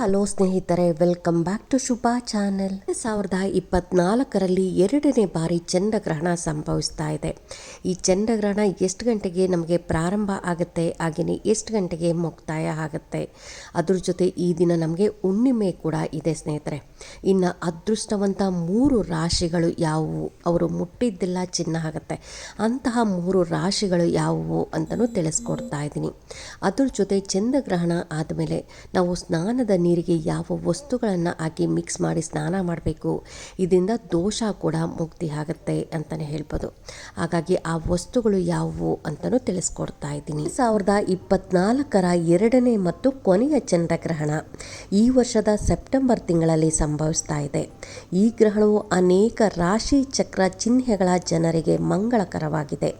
Hello ಸ್ನೇಹಿತರೆ welcome back to Shubha channel ಸಾವಿರದ ಇಪ್ಪತ್ನಾಲ್ಕರಲ್ಲಿ ಎರಡನೇ ಬಾರಿ ಚಂದ್ರಗ್ರಹಣ ಸಂಭವಿಸ್ತಾ ಇದೆ. ಈ ಚಂದ್ರಗ್ರಹಣ ಎಷ್ಟು ಗಂಟೆಗೆ ನಮಗೆ ಪ್ರಾರಂಭ ಆಗುತ್ತೆ? ಹಾಗೆಯೇ ಎಷ್ಟು ಗಂಟೆಗೆ ಮುಕ್ತಾಯ ಆಗುತ್ತೆ? ಅದ್ರ ಜೊತೆ ಈ ದಿನ ನಮಗೆ ಹುಣ್ಣಿಮೆ ಕೂಡ ಇದೆ ಸ್ನೇಹಿತರೆ. ಇನ್ನು ಅದೃಷ್ಟವಂತ ಮೂರು ರಾಶಿಗಳು ಯಾವುವು? ಅವರು ಮುಟ್ಟಿದ್ದೆಲ್ಲ ಚಿನ್ನ ಆಗುತ್ತೆ. ಅಂತಹ ಮೂರು ರಾಶಿಗಳು ಯಾವುವು ಅಂತಲೂ ತಿಳಿಸ್ಕೊಡ್ತಾ ಇದ್ದೀನಿ. ಅದ್ರ ಜೊತೆ ಚಂದ್ರಗ್ರಹಣ ಆದಮೇಲೆ ನಾವು ಸ್ನಾನದ ನೀರಿಗೆ ಯಾವ ವಸ್ತುಗಳನ್ನು ಹಾಕಿ ಮಿಕ್ಸ್ ಮಾಡಿ ಸ್ನಾನ ಮಾಡಬೇಕು. ಇದರಿಂದ ದೋಷ ಕೂಡ ಮುಕ್ತಿ ಆಗುತ್ತೆ ಅಂತಲೇ ಹೇಳ್ಬೋದು. ಹಾಗಾಗಿ ಆ ವಸ್ತುಗಳು ಯಾವುವು ಅಂತಲೂ ತಿಳಿಸ್ಕೊಡ್ತಾ ಇದ್ದೀನಿ. ಸಾವಿರದ ಇಪ್ಪತ್ನಾಲ್ಕರ ಎರಡನೇ ಮತ್ತು ಕೊನೆಯ ಚಂದ್ರಗ್ರಹಣ ಈ ವರ್ಷದ ಸೆಪ್ಟೆಂಬರ್ ತಿಂಗಳಲ್ಲಿ ಸಂಭವಿಸ್ತಾ ಇದೆ. ಈ ಗ್ರಹಣವು ಅನೇಕ ರಾಶಿ ಚಕ್ರ ಚಿಹ್ನೆಗಳ ಜನರಿಗೆ ಮಂಗಳಕರವಾಗಿದೆ.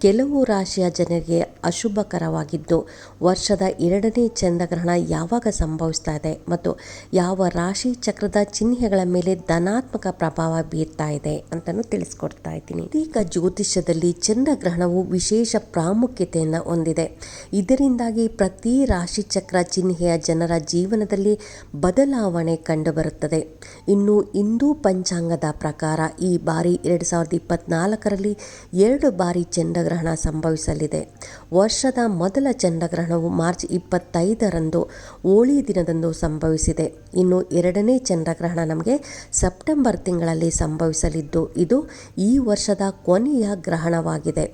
ಕೆಲವು ರಾಶಿಯ ಜನರಿಗೆ ಅಶುಭಕರವಾಗಿದ್ದು, ವರ್ಷದ ಎರಡನೇ ಚಂದ್ರಗ್ರಹಣ ಯಾವಾಗ ಸಂಭವಿಸ್ತಾ ಇದೆ ಮತ್ತು ಯಾವ ರಾಶಿ ಚಕ್ರದ ಚಿಹ್ನೆಗಳ ಮೇಲೆ ಧನಾತ್ಮಕ ಪ್ರಭಾವ ಬೀರ್ತಾ ಇದೆ ಅಂತಲೂ ತಿಳಿಸ್ಕೊಡ್ತಾ ಇದ್ದೀನಿ. ಈಗ ಜ್ಯೋತಿಷ್ಯದಲ್ಲಿ ಚಂದ್ರಗ್ರಹಣವು ವಿಶೇಷ ಪ್ರಾಮುಖ್ಯತೆಯನ್ನು ಹೊಂದಿದೆ. ಇದರಿಂದಾಗಿ ಪ್ರತಿ ರಾಶಿ ಚಕ್ರ ಚಿಹ್ನೆಯ ಜನರ ಜೀವನದಲ್ಲಿ ಬದಲಾವಣೆ ಕಂಡುಬರುತ್ತದೆ. ಇನ್ನು ಹಿಂದೂ ಪಂಚಾಂಗದ ಪ್ರಕಾರ ಈ ಬಾರಿ ಎರಡು ಸಾವಿರದ ಇಪ್ಪತ್ನಾಲ್ಕರಲ್ಲಿ ಎರಡು ಬಾರಿ ಚಂದ್ರಗ್ರಹಣ ಸಂಭವಿಸಲಿದೆ. ವರ್ಷದ ಮೊದಲ ಚಂದ್ರಗ್ರಹಣವು ಮಾರ್ಚ್ ಇಪ್ಪತ್ತೈದರಂದು ಹೋಳಿ ದಿನದಂದು ಸಂಭವಿಸಿದೆ. ಇನ್ನು ಎರಡನೇ ಚಂದ್ರಗ್ರಹಣ ನಮಗೆ ಸೆಪ್ಟೆಂಬರ್ ತಿಂಗಳಲ್ಲಿ ಸಂಭವಿಸಲಿದ್ದು, ಇದು ಈ ವರ್ಷದ ಕೊನೆಯ ಗ್ರಹಣವಾಗಿದೆ.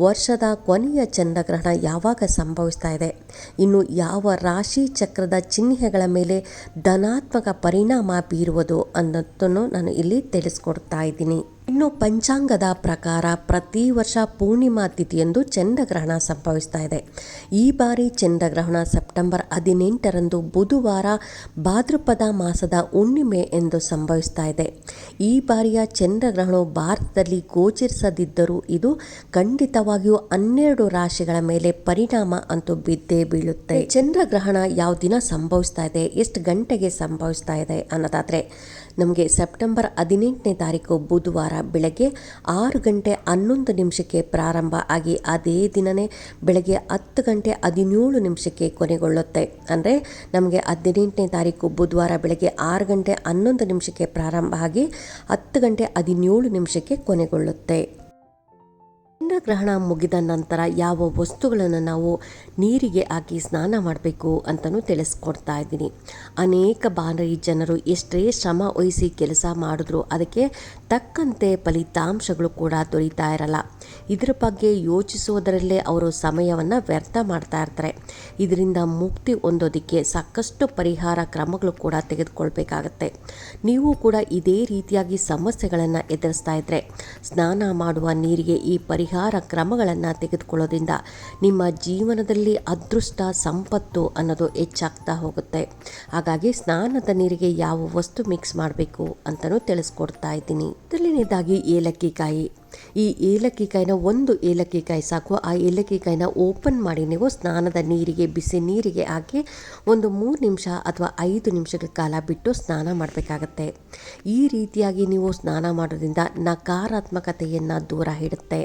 ವರ್ಷದ ಕೊನೆಯ ಚಂದ್ರಗ್ರಹಣ ಯಾವಾಗ ಸಂಭವಿಸ್ತಾ ಇದೆ? ಇನ್ನು ಯಾವ ರಾಶಿ ಚಕ್ರದ ಚಿಹ್ನೆಗಳ ಮೇಲೆ ಧನಾತ್ಮಕ ಪರಿಣಾಮ ಬೀರುವುದು ಅನ್ನೋದನ್ನು ನಾನು ಇಲ್ಲಿ ತಿಳಿಸ್ಕೊಡ್ತಾ ಇದ್ದೀನಿ. ಇನ್ನು ಪಂಚಾಂಗದ ಪ್ರಕಾರ ಪ್ರತಿ ವರ್ಷ ಪೂರ್ಣಿಮಾ ತಿಥಿಯಂದು ಚಂದ್ರಗ್ರಹಣ ಸಂಭವಿಸ್ತಾ ಇದೆ. ಈ ಬಾರಿ ಚಂದ್ರಗ್ರಹಣ ಸೆಪ್ಟೆಂಬರ್ ಹದಿನೆಂಟರಂದು ಬುಧವಾರ ಭಾದ್ರಪದ ಮಾಸದ ಹುಣ್ಣಿಮೆ ಎಂದು ಸಂಭವಿಸ್ತಾ ಇದೆ. ಈ ಬಾರಿಯ ಚಂದ್ರಗ್ರಹಣವು ಭಾರತದಲ್ಲಿ ಗೋಚರಿಸದಿದ್ದರೂ ಇದು ಖಂಡಿತವಾಗಿಯೂ ಹನ್ನೆರಡು ರಾಶಿಗಳ ಮೇಲೆ ಪರಿಣಾಮ ಅಂತೂ ಬಿದ್ದೇ ಬೀಳುತ್ತೆ. ಚಂದ್ರಗ್ರಹಣ ಯಾವ ದಿನ ಸಂಭವಿಸ್ತಾ ಇದೆ, ಎಷ್ಟು ಗಂಟೆಗೆ ಸಂಭವಿಸ್ತಾ ಇದೆ ಅನ್ನೋದಾದರೆ, ನಮಗೆ ಸೆಪ್ಟೆಂಬರ್ ಹದಿನೆಂಟನೇ ತಾರೀಕು ಬುಧವಾರ ಬೆಳಗ್ಗೆ ಆರು ಗಂಟೆ ಹನ್ನೊಂದು ನಿಮಿಷಕ್ಕೆ ಪ್ರಾರಂಭ ಆಗಿ ಅದೇ ದಿನವೇ ಬೆಳಗ್ಗೆ ಹತ್ತು ಗಂಟೆ ಹದಿನೇಳು ನಿಮಿಷಕ್ಕೆ ಕೊನೆಗೊಳ್ಳುತ್ತೆ. ಅಂದರೆ ನಮಗೆ ಹದಿನೆಂಟನೇ ತಾರೀಕು ಬುಧವಾರ ಬೆಳಗ್ಗೆ ಆರು ಗಂಟೆ ಹನ್ನೊಂದು ನಿಮಿಷಕ್ಕೆ ಪ್ರಾರಂಭ ಆಗಿ ಹತ್ತು ಗಂಟೆ ಹದಿನೇಳು ನಿಮಿಷಕ್ಕೆ ಕೊನೆಗೊಳ್ಳುತ್ತೆ. ಚಂದ್ರಗ್ರಹಣ ಮುಗಿದ ನಂತರ ಯಾವ ವಸ್ತುಗಳನ್ನು ನಾವು ನೀರಿಗೆ ಹಾಕಿ ಸ್ನಾನ ಮಾಡಬೇಕು ಅಂತಲೂ ತಿಳಿಸ್ಕೊಡ್ತಾ ಇದ್ದೀನಿ. ಅನೇಕ ಬಾರಿ ಜನರು ಎಷ್ಟೇ ಶ್ರಮ ವಹಿಸಿ ಕೆಲಸ ಮಾಡಿದ್ರು ಅದಕ್ಕೆ ತಕ್ಕಂತೆ ಫಲಿತಾಂಶಗಳು ಕೂಡ ದೊರೀತಾ ಇರಲ್ಲ. ಇದರ ಬಗ್ಗೆ ಯೋಚಿಸೋದರಲ್ಲೇ ಅವರು ಸಮಯವನ್ನು ವ್ಯರ್ಥ ಮಾಡ್ತಾ ಇರ್ತಾರೆ. ಇದರಿಂದ ಮುಕ್ತಿ ಹೊಂದೋದಕ್ಕೆ ಸಾಕಷ್ಟು ಪರಿಹಾರ ಕ್ರಮಗಳು ಕೂಡ ತೆಗೆದುಕೊಳ್ಬೇಕಾಗತ್ತೆ. ನೀವು ಕೂಡ ಇದೇ ರೀತಿಯಾಗಿ ಸಮಸ್ಯೆಗಳನ್ನು ಎದುರಿಸ್ತಾ ಇದ್ರೆ ಸ್ನಾನ ಮಾಡುವ ನೀರಿಗೆ ಈ ಪರಿಹಾರ ಕ್ರಮಗಳನ್ನು ತೆಗೆದುಕೊಳ್ಳೋದ್ರಿಂದ ನಿಮ್ಮ ಜೀವನದಲ್ಲಿ ಅದೃಷ್ಟ, ಸಂಪತ್ತು ಅನ್ನೋದು ಹೆಚ್ಚಾಗ್ತಾ ಹೋಗುತ್ತೆ. ಹಾಗಾಗಿ ಸ್ನಾನದ ನೀರಿಗೆ ಯಾವ ವಸ್ತು ಮಿಕ್ಸ್ ಮಾಡಬೇಕು ಅಂತಲೂ ತಿಳಿಸ್ಕೊಡ್ತಾ ಇದ್ದೀನಿ. ಮೊದಲನೇದಾಗಿ ಏಲಕ್ಕಿ ಕಾಯಿ ಈ ಏಲಕ್ಕಿಕಾಯಿನ ಒಂದು ಏಲಕ್ಕಿಕಾಯಿ ಸಾಕು. ಆ ಏಲಕ್ಕಿಕಾಯಿನ ಓಪನ್ ಮಾಡಿ ನೀವು ಸ್ನಾನದ ನೀರಿಗೆ, ಬಿಸಿ ನೀರಿಗೆ ಹಾಕಿ ಒಂದು ಮೂರು ನಿಮಿಷ ಅಥವಾ ಐದು ನಿಮಿಷಗಳ ಕಾಲ ಬಿಟ್ಟು ಸ್ನಾನ ಮಾಡಬೇಕಾಗತ್ತೆ. ಈ ರೀತಿಯಾಗಿ ನೀವು ಸ್ನಾನ ಮಾಡೋದ್ರಿಂದ ನಕಾರಾತ್ಮಕತೆಯನ್ನು ದೂರ ಇಡುತ್ತೆ.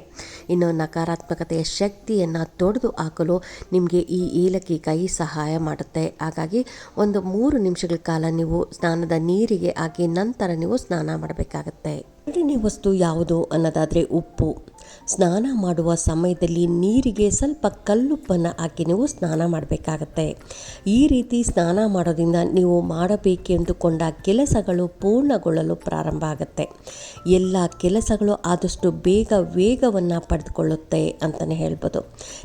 ಇನ್ನು ನಕಾರಾತ್ಮಕತೆಯ ಶಕ್ತಿಯನ್ನು ತೊಡೆದು ಹಾಕಲು ನಿಮಗೆ ಈ ಏಲಕ್ಕಿಕಾಯಿ ಸಹಾಯ ಮಾಡುತ್ತೆ. ಹಾಗಾಗಿ ಒಂದು ಮೂರು ನಿಮಿಷಗಳ ಕಾಲ ನೀವು ಸ್ನಾನದ ನೀರಿಗೆ ಹಾಕಿ ನಂತರ ನೀವು ಸ್ನಾನ ಮಾಡಬೇಕಾಗತ್ತೆ. ಎರಡನೇ ವಸ್ತು ಯಾವುದು ಅನ್ನೋದಾದರೆ ಉಪ್ಪು. ಸ್ನಾನ ಮಾಡುವ ಸಮಯದಲ್ಲಿ ನೀರಿಗೆ ಸ್ವಲ್ಪ ಕಲ್ಲುಪ್ಪನ್ನು ಹಾಕಿ ನೀವು ಸ್ನಾನ ಮಾಡಬೇಕಾಗತ್ತೆ. ಈ ರೀತಿ ಸ್ನಾನ ಮಾಡೋದ್ರಿಂದ ನೀವು ಮಾಡಬೇಕೆಂದುಕೊಂಡ ಕೆಲಸಗಳು ಪೂರ್ಣಗೊಳ್ಳಲು ಪ್ರಾರಂಭ ಆಗುತ್ತೆ. ಎಲ್ಲ ಕೆಲಸಗಳು ಆದಷ್ಟು ಬೇಗ ವೇಗವನ್ನು ಪಡೆದುಕೊಳ್ಳುತ್ತೆ ಅಂತಲೇ ಹೇಳ್ಬೋದು.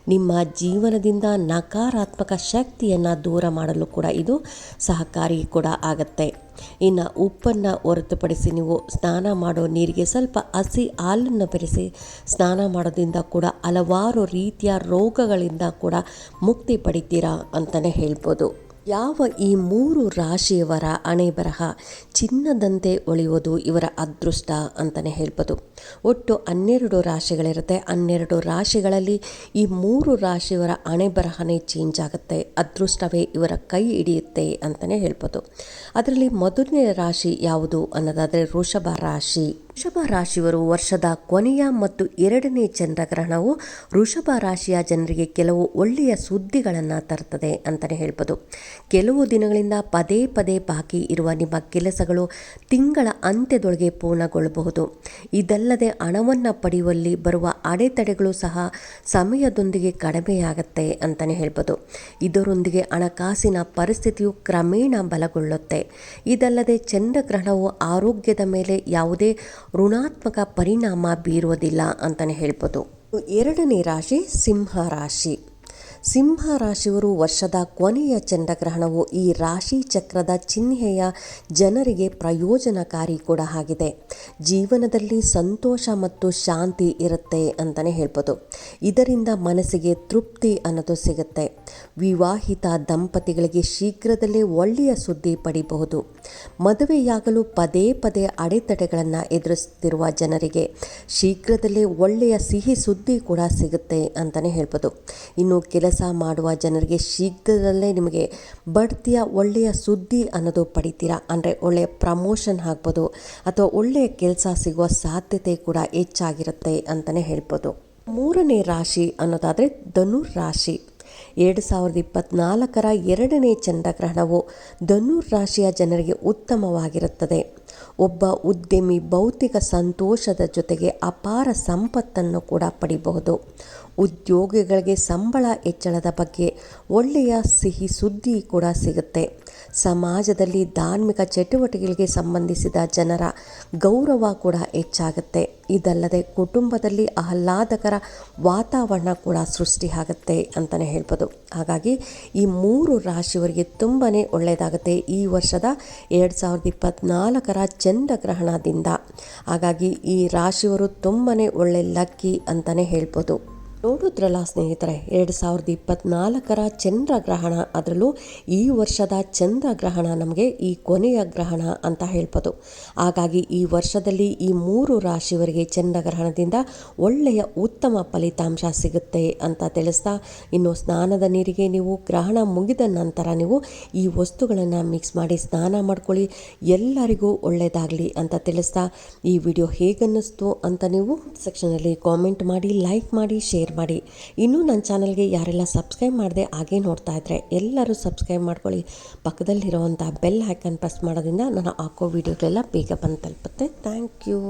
ನಿಮ್ಮ ಜೀವನದಿಂದ ನಕಾರಾತ್ಮಕ ಶಕ್ತಿಯನ್ನು ದೂರ ಮಾಡಲು ಕೂಡ ಇದು ಸಹಕಾರಿ ಕೂಡ ಆಗುತ್ತೆ. ಇನ್ನು ಉಪ್ಪನ್ನು ಹೊರತುಪಡಿಸಿ ನೀವು ಸ್ನಾನ ಮಾಡೋ ನೀರಿಗೆ ಸ್ವಲ್ಪ ಹಸಿ ಹಾಲನ್ನು ಬೆರೆಸಿ ಸ್ನಾನ ಮಾಡೋದ್ರಿಂದ ಕೂಡ ಹಲವಾರು ರೀತಿಯ ರೋಗಗಳಿಂದ ಕೂಡ ಮುಕ್ತಿ ಪಡಿತೀರಾ ಅಂತಲೇ ಹೇಳ್ಬೋದು. ಯಾವ ಈ ಮೂರು ರಾಶಿಯವರ ಹಣೆ ಬರಹ ಚಿನ್ನದಂತೆ ಒಳಿಯುವುದು ಇವರ ಅದೃಷ್ಟ ಅಂತಲೇ ಹೇಳ್ಬೋದು. ಒಟ್ಟು ಹನ್ನೆರಡು ರಾಶಿಗಳಿರುತ್ತೆ. ಹನ್ನೆರಡು ರಾಶಿಗಳಲ್ಲಿ ಈ ಮೂರು ರಾಶಿಯವರ ಹಣೆ ಬರಹನೇ ಚೇಂಜ್ ಆಗುತ್ತೆ. ಅದೃಷ್ಟವೇ ಇವರ ಕೈ ಹಿಡಿಯುತ್ತೆ ಅಂತಲೇ ಹೇಳ್ಬೋದು. ಅದರಲ್ಲಿ ಮೊದಲನೇ ರಾಶಿ ಯಾವುದು ಅನ್ನೋದಾದರೆ ವೃಷಭ ರಾಶಿ. ವೃಷಭ ರಾಶಿಯವರು ವರ್ಷದ ಕೊನೆಯ ಮತ್ತು ಎರಡನೇ ಚಂದ್ರಗ್ರಹಣವು ವೃಷಭ ರಾಶಿಯ ಜನರಿಗೆ ಕೆಲವು ಒಳ್ಳೆಯ ಸುದ್ದಿಗಳನ್ನು ತರುತ್ತದೆ ಅಂತಲೇ ಹೇಳ್ಬೋದು. ಕೆಲವು ದಿನಗಳಿಂದ ಪದೇ ಪದೇ ಬಾಕಿ ಇರುವ ನಿಮ್ಮ ಕೆಲಸಗಳು ತಿಂಗಳ ಅಂತ್ಯದೊಳಗೆ ಪೂರ್ಣಗೊಳ್ಳಬಹುದು. ಇದಲ್ಲದೆ ಹಣವನ್ನು ಪಡೆಯುವಲ್ಲಿ ಬರುವ ಅಡೆತಡೆಗಳು ಸಹ ಸಮಯದೊಂದಿಗೆ ಕಡಿಮೆಯಾಗತ್ತೆ ಅಂತಲೇ ಹೇಳ್ಬೋದು. ಇದರೊಂದಿಗೆ ಹಣಕಾಸಿನ ಪರಿಸ್ಥಿತಿಯು ಕ್ರಮೇಣ ಬಲಗೊಳ್ಳುತ್ತೆ. ಇದಲ್ಲದೆ ಚಂದ್ರಗ್ರಹಣವು ಆರೋಗ್ಯದ ಮೇಲೆ ಯಾವುದೇ ಋಣಾತ್ಮಕ ಪರಿಣಾಮ ಬೀರುವುದಿಲ್ಲ ಅಂತಲೇ ಹೇಳ್ಬೋದು. ಎರಡನೇ ರಾಶಿ ಸಿಂಹ ರಾಶಿ. ಸಿಂಹ ರಾಶಿಯವರು ವರ್ಷದ ಕೊನೆಯ ಚಂದ್ರಗ್ರಹಣವು ಈ ರಾಶಿ ಚಕ್ರದ ಚಿಹ್ನೆಯ ಜನರಿಗೆ ಪ್ರಯೋಜನಕಾರಿ ಕೂಡ ಆಗಿದೆ. ಜೀವನದಲ್ಲಿ ಸಂತೋಷ ಮತ್ತು ಶಾಂತಿ ಇರುತ್ತೆ ಅಂತಲೇ ಹೇಳ್ಬೋದು. ಇದರಿಂದ ಮನಸ್ಸಿಗೆ ತೃಪ್ತಿ ಅನ್ನೋದು ಸಿಗುತ್ತೆ. ವಿವಾಹಿತ ದಂಪತಿಗಳಿಗೆ ಶೀಘ್ರದಲ್ಲೇ ಒಳ್ಳೆಯ ಸುದ್ದಿ ಪಡಿಬಹುದು. ಮದುವೆಯಾಗಲು ಪದೇ ಪದೇ ಅಡೆತಡೆಗಳನ್ನು ಎದುರಿಸುತ್ತಿರುವ ಜನರಿಗೆ ಶೀಘ್ರದಲ್ಲೇ ಒಳ್ಳೆಯ ಸಿಹಿ ಸುದ್ದಿ ಕೂಡ ಸಿಗುತ್ತೆ ಅಂತಲೇ ಹೇಳ್ಬೋದು. ಇನ್ನು ಕೆಲಸ ಮಾಡುವ ಜನರಿಗೆ ಶೀಘ್ರದಲ್ಲೇ ನಿಮಗೆ ಬಡ್ತಿಯ ಒಳ್ಳೆಯ ಸುದ್ದಿ ಅನ್ನೋದು ಪಡಿತೀರಾ? ಅಂದರೆ ಒಳ್ಳೆಯ ಪ್ರಮೋಷನ್ ಆಗ್ಬೋದು ಅಥವಾ ಒಳ್ಳೆಯ ಕೆಲಸ ಸಿಗುವ ಸಾಧ್ಯತೆ ಕೂಡ ಹೆಚ್ಚಾಗಿರುತ್ತೆ ಅಂತಲೇ ಹೇಳ್ಬೋದು. ಮೂರನೇ ರಾಶಿ ಅನ್ನೋದಾದರೆ ಧನು ರಾಶಿ. ಎರಡು ಸಾವಿರದ ಇಪ್ಪತ್ನಾಲ್ಕರ ಎರಡನೇ ಚಂದ್ರಗ್ರಹಣವು ಧನುರ್ ರಾಶಿಯ ಜನರಿಗೆ ಉತ್ತಮವಾಗಿರುತ್ತದೆ. ಒಬ್ಬ ಉದ್ಯಮಿ ಭೌತಿಕ ಸಂತೋಷದ ಜೊತೆಗೆ ಅಪಾರ ಸಂಪತ್ತನ್ನು ಕೂಡ ಪಡಿಬಹುದು. ಉದ್ಯೋಗಿಗಳಿಗೆ ಸಂಬಳ ಹೆಚ್ಚಳದ ಬಗ್ಗೆ ಒಳ್ಳೆಯ ಸಿಹಿ ಸುದ್ದಿ ಕೂಡ ಸಿಗುತ್ತೆ. ಸಮಾಜದಲ್ಲಿ ಧಾರ್ಮಿಕ ಚಟುವಟಿಕೆಗಳಿಗೆ ಸಂಬಂಧಿಸಿದ ಜನರ ಗೌರವ ಕೂಡ ಹೆಚ್ಚಾಗುತ್ತೆ. ಇದಲ್ಲದೆ ಕುಟುಂಬದಲ್ಲಿ ಆಹ್ಲಾದಕರ ವಾತಾವರಣ ಕೂಡ ಸೃಷ್ಟಿಯಾಗುತ್ತೆ ಅಂತಲೇ ಹೇಳ್ಬೋದು. ಹಾಗಾಗಿ ಈ ಮೂರು ರಾಶಿಯವರಿಗೆ ತುಂಬಾ ಒಳ್ಳೆಯದಾಗುತ್ತೆ. ಈ ವರ್ಷದ ಎರಡು ಸಾವಿರದ ಇಪ್ಪತ್ತ್ನಾಲ್ಕರ ಚಂದ್ರಗ್ರಹಣದಿಂದ. ಹಾಗಾಗಿ ಈ ರಾಶಿಯವರು ತುಂಬಾ ಒಳ್ಳೆ ಲಕ್ಕಿ ಅಂತಲೇ ಹೇಳ್ಬೋದು. ನೋಡಿದ್ರಲ್ಲ ಸ್ನೇಹಿತರೆ, ಎರಡು ಸಾವಿರದ ಚಂದ್ರ ಚಂದ್ರಗ್ರಹಣ ಅದರಲ್ಲೂ ಈ ವರ್ಷದ ಚಂದ್ರಗ್ರಹಣ ನಮಗೆ ಈ ಕೊನೆಯ ಗ್ರಹಣ ಅಂತ ಹೇಳ್ಬೋದು. ಹಾಗಾಗಿ ಈ ವರ್ಷದಲ್ಲಿ ಈ ಮೂರು ರಾಶಿಯವರಿಗೆ ಚಂದ್ರಗ್ರಹಣದಿಂದ ಒಳ್ಳೆಯ ಉತ್ತಮ ಫಲಿತಾಂಶ ಸಿಗುತ್ತೆ ಅಂತ ತಿಳಿಸ್ತಾ, ಇನ್ನು ಸ್ನಾನದ ನೀರಿಗೆ ನೀವು ಗ್ರಹಣ ಮುಗಿದ ನಂತರ ನೀವು ಈ ವಸ್ತುಗಳನ್ನು ಮಿಕ್ಸ್ ಮಾಡಿ ಸ್ನಾನ ಮಾಡ್ಕೊಳ್ಳಿ. ಎಲ್ಲರಿಗೂ ಒಳ್ಳೆಯದಾಗಲಿ ಅಂತ ತಿಳಿಸ್ತಾ, ಈ ವಿಡಿಯೋ ಹೇಗನ್ನಿಸ್ತು ಅಂತ ನೀವು ಸೆಕ್ಷನಲ್ಲಿ ಕಾಮೆಂಟ್ ಮಾಡಿ ಲೈಕ್ ಮಾಡಿ ಶೇರ್ ಮಾಡಿ. ಇನ್ನೂ ನನ್ನ ಚಾನಲ್ಗೆ ಯಾರೆಲ್ಲ ಸಬ್ಸ್ಕ್ರೈಬ್ ಮಾಡದೆ ಹಾಗೆ ನೋಡ್ತಾ ಇದ್ದರೆ ಎಲ್ಲರೂ ಸಬ್ಸ್ಕ್ರೈಬ್ ಮಾಡ್ಕೊಳ್ಳಿ. ಪಕ್ಕದಲ್ಲಿರುವಂಥ ಬೆಲ್ ಐಕನ್ ಪ್ರೆಸ್ ಮಾಡೋದ್ರಿಂದ ನಾನು ಹಾಕೋ ವೀಡಿಯೋಗಳೆಲ್ಲ ಬೇಗ ಬಂದು ತಲುಪುತ್ತೆ. Thank you.